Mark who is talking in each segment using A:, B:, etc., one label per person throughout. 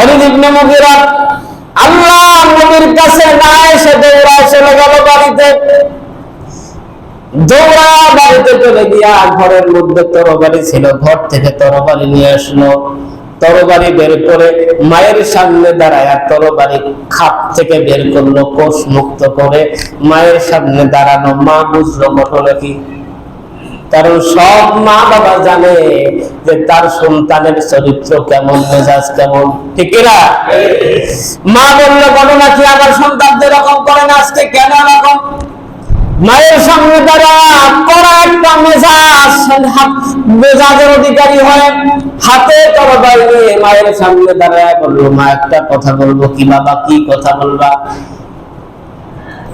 A: অলিদ ইবনে আল্লাহ নবীর কাছে না এসে চলে গেল বাড়িতে। দৌড়া বাড়িতে চলে গিয়া ঘরের মধ্যে তরবারি ছিল, ঘর থেকে তরবারি নিয়ে আসলো। তরবারি বের করে মায়ের সামনে দাঁড়ায় তরবারি খাপ থেকে বের করল কোষ মুক্ত করে মায়ের সামনে দাঁড়ানো। মা বুঝলো ঘটনা কি? কারণ সব মা বাবা জানে যে তার সন্তানের চরিত্র কেমন, মেজাজ কেমন। ঠিক না? মা বলল ঘটনা কি আমার সন্তান যেরকম করেন আজকে কেন এরকম? মায়ের সামনে তারা কড়া একটা মেজাজ, মেজাজের অধিকারী হয়। হাতে তরবারি মায়ের সামনে দাঁড়ায় বলল, মা, একটা কথা বলব কি বাবা? কি কথা বলবা?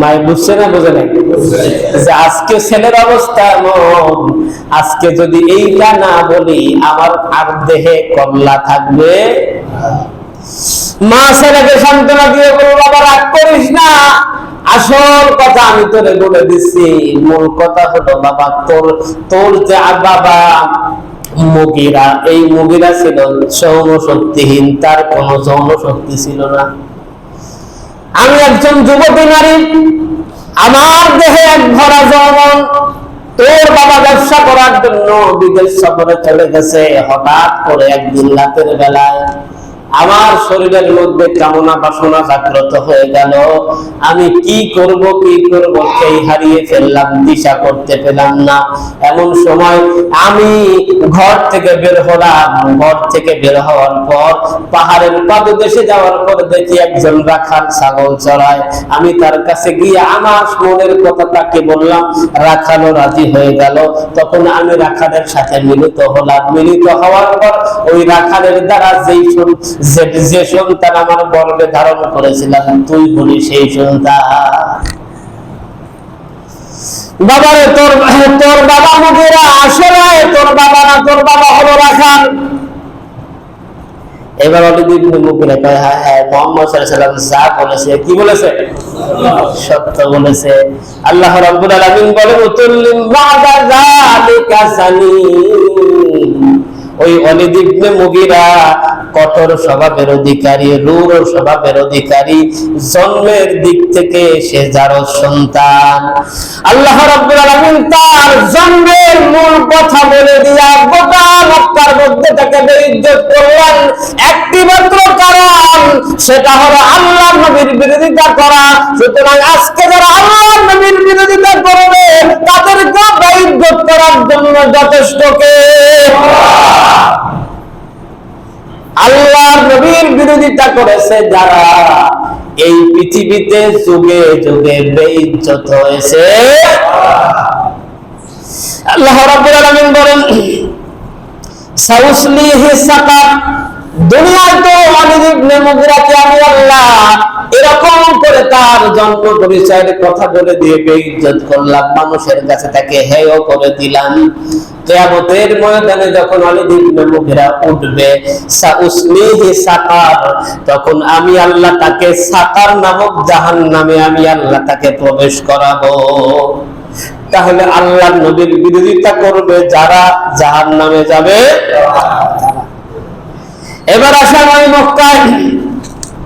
A: মাই বুঝছে না বোঝে নাই? যে আজকে ছেলের অবস্থা এমন। আজকে যদি এইটা না বলি, আমার আর দেহে থাকবে। মা ছেলেকে সান্ত্বনা দিয়ে বাবা, রাগ করিস না। আসল কথা আমি তোরে বলে দিচ্ছি মূল কথা হলো, বাবা, তোর তোর যে বাবা, মুগিরা, এই মুগিরা ছিল সৌম শক্তিহীন তার কোনো যৌন শক্তি ছিল না। আমি একজন যুবতী নারী, আমার দেহে এক ভরা যৌবন তোর বাবা ব্যবসা করার জন্য বিদেশ সফরে চলে গেছে। হঠাৎ করে একদিন রাতের বেলায় আমার শরীরের মধ্যে কামনা বাসনা জাগ্রত হয়ে গেল। আমি কি করব কি করব, সেই হারিয়ে ফেললাম, দিশা করতে পেলাম না। এমন সময় আমি ঘর থেকে বের হলাম। ঘর থেকে বের হওয়ার পর, পাহাড়ের পাদদেশে যাওয়ার পর দেখি একজন রাখাল ছাগল চড়ায়। আমি তার কাছে গিয়ে আমার মনের কথা তাকে বললাম, রাখালও রাজি হয়ে গেল। তখন আমি রাখালের সাথে মিলিত হলাম। মিলিত হওয়ার পর ওই রাখালের দ্বারা যেই যে সন্তান আমার গর্বে ধারণ করেছিলাম তুই বলি সেই সন্তান। তোর তোর বাবা মুখেরা তোর বাবা না, তোর বাবা হলো রাখাল। এবার মুখে হ্যাঁ হ্যাঁ মোহাম্মদ আলাইহি যা বলেছে, কি বলেছে? সত্য বলেছে। আল্লাহ রাব্বুল আলামিন বলেন উতুল্লিম বাদা ওই অলিদ মুগিরা, কঠোর স্বভাবের অধিকারী রূঢ় স্বভাবের অধিকারী জন্মের দিক থেকে সে যার সন্তান। আল্লাহ রাব্বুল আলামিন তার জন্মের মূল কথা বলে দিয়া গোটা মক্কার মধ্যে তাকে বেইজ্জত করলেন। একটি মাত্র কারণ, সেটা হলো আল্লাহ নবীর বিরোধিতা করা। সুতরাং আজকে যারা আল্লাহ নবীর বিরোধিতা করবে তাদেরকে বেইজ্জত করার জন্য যথেষ্ট কে? আল্লাহ নবীর বিরোধিতা করেছে যারা। এই পৃথিবীতে যুগে যুগে বেইজ্জত হয়েছে। আল্লাহ রাব্বুল আলামিন বলেন, সাউসলিহি সাকাত দুনিয়াতে তো জন্ম পরিচয়ের কথা বলে দিয়ে বেইজ্জত করলাম, মানুষের কাছে তাকে হেয় করে দিলাম। কিয়ামতের ময়দানে যখন মুগিরা উঠবে সাকার, তখন আমি আল্লাহ তাকে সাকার নামক জাহান্নামে আমি আল্লাহ তাকে প্রবেশ করাবো। তাহলে আল্লাহ নবীর বিরোধিতা করবে যারা জাহান নামে যাবে। এবার আসাম ওই মক্কায়।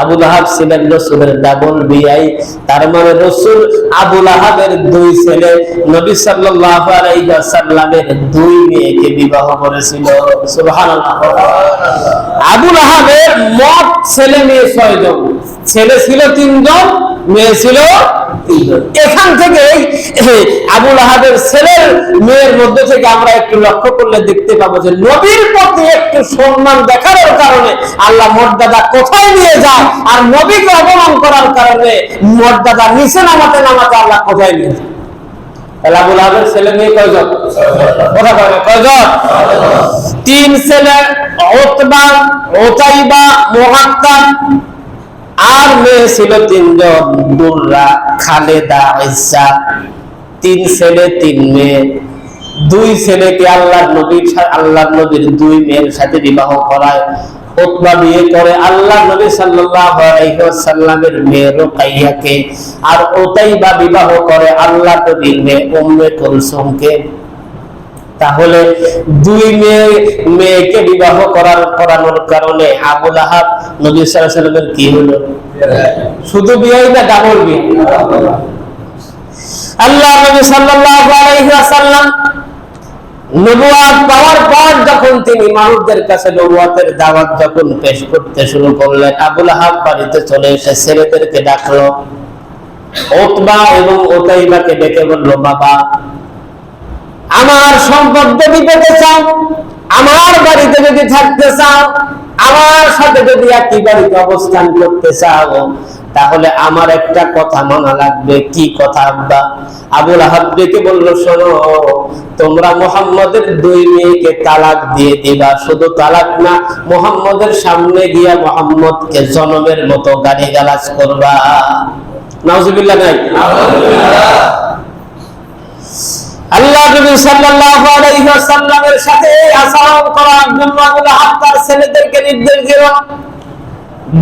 A: আবু লাহাব ছিলেন রসুলের ডাবল বিআই তার মানে রসুল আবু লাহাবের দুই ছেলে, নবী সাল্লাল্লাহু আলাইহি ওয়াসাল্লামের দুই মেয়েকে বিবাহ করেছিল। সুবহানাল্লাহ। আবু লাহাবের মোট ছেলে মেয়ে ছয়জন। ছেলে ছিল তিনজন, মেয়ে ছিল এখান থেকে আবুল আহাবের ছেলের মেয়ের মধ্যে থেকে আমরা একটু লক্ষ্য করলে দেখতে পাবো যে নবীর প্রতি একটু সম্মান দেখানোর কারণে আল্লাহ মর্যাদা কোথায় নিয়ে যায় আর নবীকে অপমান করার কারণে মর্যাদা নিচে নামাতে নামাতে আল্লাহ কোথায় নিয়ে যায়? তাহলে আবুল ছেলে মেয়ে কয়জন? কথা কয় কয়জন? তিন ছেলে, ওতবা, ওতাইবা আর মেয়ে ছিল তিনজন দুররা খালেদা ইসা তিন ছেলে, তিন মেয়ে। দুই ছেলেকে আল্লাহ নবীর আল্লাহ নবীর দুই মেয়ের সাথে বিবাহ করায়। ওতবা বিয়ে করে আল্লাহ নবী সাল্লাল্লাহু আলাইহি ওয়াসাল্লামের মেয়ে রুকাইয়াকে। আর ওতাইবা বিবাহ করে আল্লাহ নবীর মেয়ে উম্মে কুলসুমকে। তাহলে দুই মেয়ে, মেয়েকে বিবাহ করার, করানোর কারণে আবুল আহাব নবী ওয়াসাল্লামের কি হলো? শুধু বিয়ে না ডাবল বিয়ে। আল্লাহ নবী সাল্লাল্লাহু আলাইহি ওয়াসাল্লাম নবুয়াত পাওয়ার পর যখন তিনি মানুষদের কাছে নবুয়াতের দাওয়াত যখন পেশ করতে শুরু করলেন, আবুল আহাব বাড়িতে চলে এসে ছেলেদেরকে ডাকলো। ওতবা এবং ওতাইবাকে ডেকে বলল, বাবা আমার সম্পদ যদি পেতে চাও, আমার বাড়িতে যদি থাকতে চাও, আমার সাথে যদি একই বাড়িতে অবস্থান করতে চাও, তাহলে আমার একটা কথা মানা লাগবে। কি কথা, আব্বা? আবুল আহাব ডেকে বলল, শোনো, তোমরা মোহাম্মদের দুই মেয়েকে তালাক দিয়ে দিবা। শুধু তালাক না, মোহাম্মদের সামনে গিয়া মোহাম্মদকে জনমের মতো গালি গালাজ করবা। নাউজুবিল্লাহ নাই? আল্লাহ নবী সাল্লাল্লাহু আলাইহি ওয়াসাল্লামের সাথে আচরণ করার জন্য আবুল আহাব ছেলেদেরকে নির্দেশ দিল।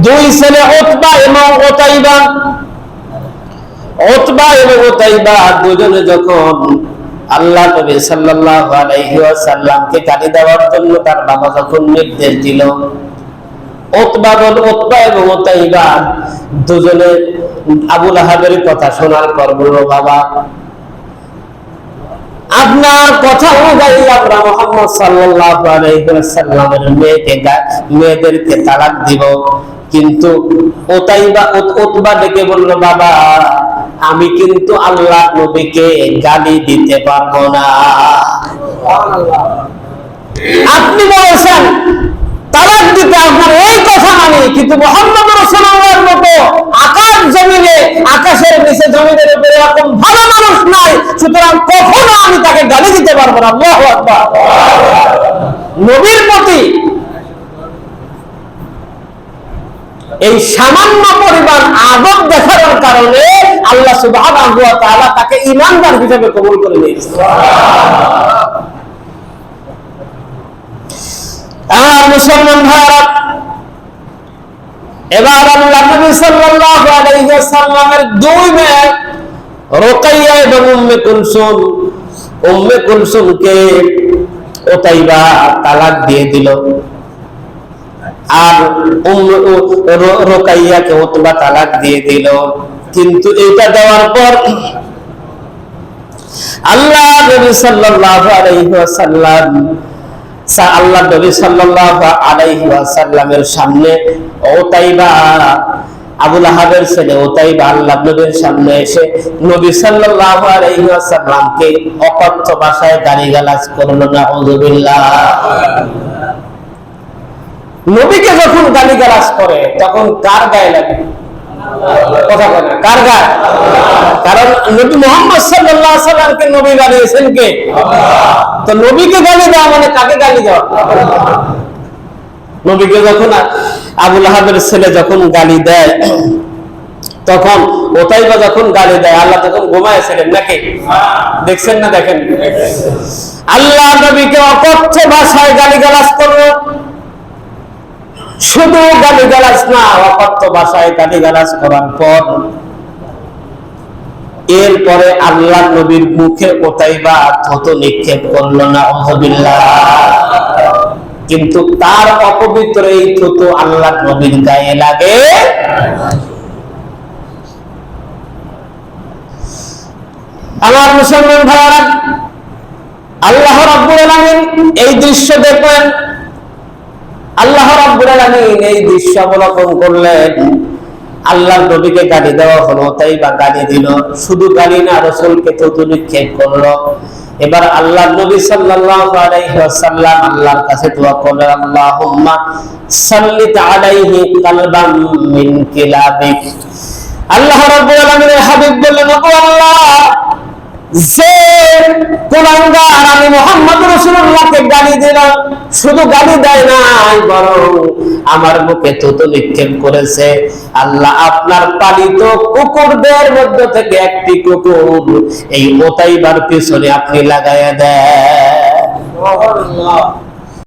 A: দুই ছেলে উতবা এবং উতাইবা। উতবা এবং উতাইবা দুজনে যখন আল্লাহ নবী সাল্লাল্লাহু আলাইহি ওয়াসাল্লামকে গালি দেওয়ার জন্য তার বাবা যখন নির্দেশ দিল, উতবা বল উতবা এবং উতাইবা দুজনে আবুল আহাবের কথা শোনার পর বলল, বাবা আপনার কথা অনুযায়ী আমরা মোহাম্মদ সাল্লাল্লাহু আলাইহি ওয়াসাল্লামের মেয়েকে মেয়েদেরকে তালাক দিব। কিন্তু ওতাইবা উত- উতবা ডেকে বলল বাবা আমি কিন্তু আল্লাহ নবীকে গালি দিতে পারব না। আপনি বলেছেন তালাক দিতে আপনার কিন্তু মোহাম্মদ রসুল্লাহর মতো আকাশ জমিনে, আকাশের নিচে জমিনের উপরে এরকম ভালো মানুষ নাই, সুতরাং কখনো আমি তাকে গালি দিতে পারব না। আল্লাহু আকবার। নবীর প্রতি এই সামান্য পরিমাণ আদব দেখানোর কারণে আল্লাহ তাআলা তাকে ঈমানদার হিসেবে কবুল করে নিয়েছে। মুসলমান ভাইরা এবার আল্লাহ নবী সাল্লাল্লাহু আলাইহি ওয়াসাল্লামের দুই মেয়ে রুকাইয়া এবং উম্মে কুলসুম। উম্মে কুলসুমকে ওতাইবা তালাক দিয়ে দিল। আর উম্মে রুকাইয়াকে ওতবা তালাক দিয়ে দিল। কিন্তু এটা দেওয়ার পর আল্লাহ নবী সাল্লাল্লাহু আলাইহি ওয়াসাল্লাম আল্লাহ নবী সাল্লাল্লাহু সামনে ওতাইবা আবুল আহাবের ছেলে ওতাইবা আল্লাহ নবীর সামনে এসে নবী অকথ্য ভাষায় করল, নাউযুবিল্লাহ। নবীকে যখন করে, তখন কার গায়ে লাগে? কথা কার গায়ে কারণ নবী মোহাম্মদ সাল্লাল্লাহু আলাইহি নবী বানিয়েছেন কে? তো নবীকে গালি দেওয়া মানে কাকে গালি দেওয়া? নবীকে যখন আবুল ছেলে যখন গালি দেয়, তখন ওতাইবা যখন গালি দেয়, আল্লাহ তখন ঘুমাইছিলেন নাকি? দেখছেন না দেখেন? আল্লাহ নবীকে অকথ্য ভাষায় গালি গালাজ করল। শুধু গালি গালাজ না, অকথ্য ভাষায় গালি গালাজ করার পর এরপরে আল্লাহ নবীর মুখে ওতাইবা থত নিক্ষেপ করল না অহবিল্লাহ কিন্তু তার অপবিত্র এই থত আল্লাহ নবীর গায়ে লাগে। আমার মুসলমান ভাইয়ারা, আল্লাহ রাব্বুল আলামিন এই দৃশ্য দেখবেন আল্লাহ রাব্বুল এই দৃশ্য অবলোকন করলেন। আল্লাহর নবীকে গালি দেওয়া হলো তাই বা গালি দিল। শুধু গালি না, রসুলকে থুতু নিক্ষেপ করল। এবার আল্লাহ নবী সাল্লাল্লাহু আলাইহি আল্লাহর কাছে দোয়া করলেন, আল্লাহুম্মা সাল্লিত আলাইহি কালবাম মিন কিলাবিক। আল্লাহ রাব্বুল আলামিনের হাবিব বললেন ওগো আল্লাহ যে কুলাঙ্গার আমি মোহাম্মদ রসুল্লাহকে গালি দিলাম শুধু গালি দেয় নাই, বরং আমার মুখে থুতু নিক্ষেপ করেছে। আল্লাহ আপনার পালিত কুকুরদের মধ্য থেকে একটি কুকুর, এই ওতাইবার পিছনে আপনি লাগাইয়া দেন।